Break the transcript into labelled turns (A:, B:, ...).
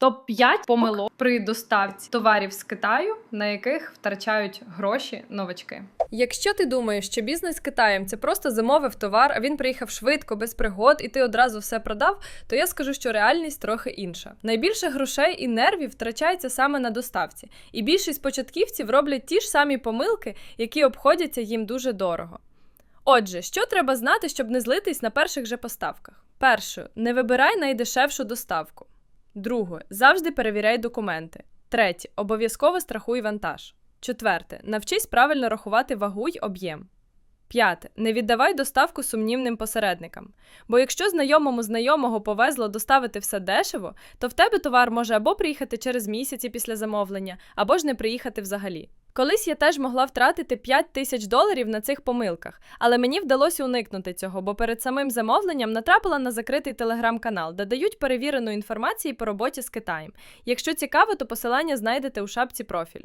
A: Топ 5 помилок при доставці товарів з Китаю, на яких втрачають гроші новачки.
B: Якщо ти думаєш, що бізнес з Китаєм це просто замовив товар, а він приїхав швидко, без пригод, і ти одразу все продав, то я скажу, що реальність трохи інша. Найбільше грошей і нервів втрачається саме на доставці, і більшість початківців роблять ті ж самі помилки, які обходяться їм дуже дорого. Отже, що треба знати, щоб не злитись на перших же поставках? Перше, не вибирай найдешевшу доставку. Друге, завжди перевіряй документи. Третє, обов'язково страхуй вантаж. Четверте, навчись правильно рахувати вагу й об'єм. П'яте. Не віддавай доставку сумнівним посередникам. Бо якщо знайомому знайомого повезло доставити все дешево, то в тебе товар може або приїхати через місяці після замовлення, або ж не приїхати взагалі. Колись я теж могла втратити 5 тисяч доларів на цих помилках, але мені вдалося уникнути цього, бо перед самим замовленням натрапила на закритий телеграм-канал, де дають перевірену інформацію по роботі з Китаєм. Якщо цікаво, то посилання знайдете у шапці профілю.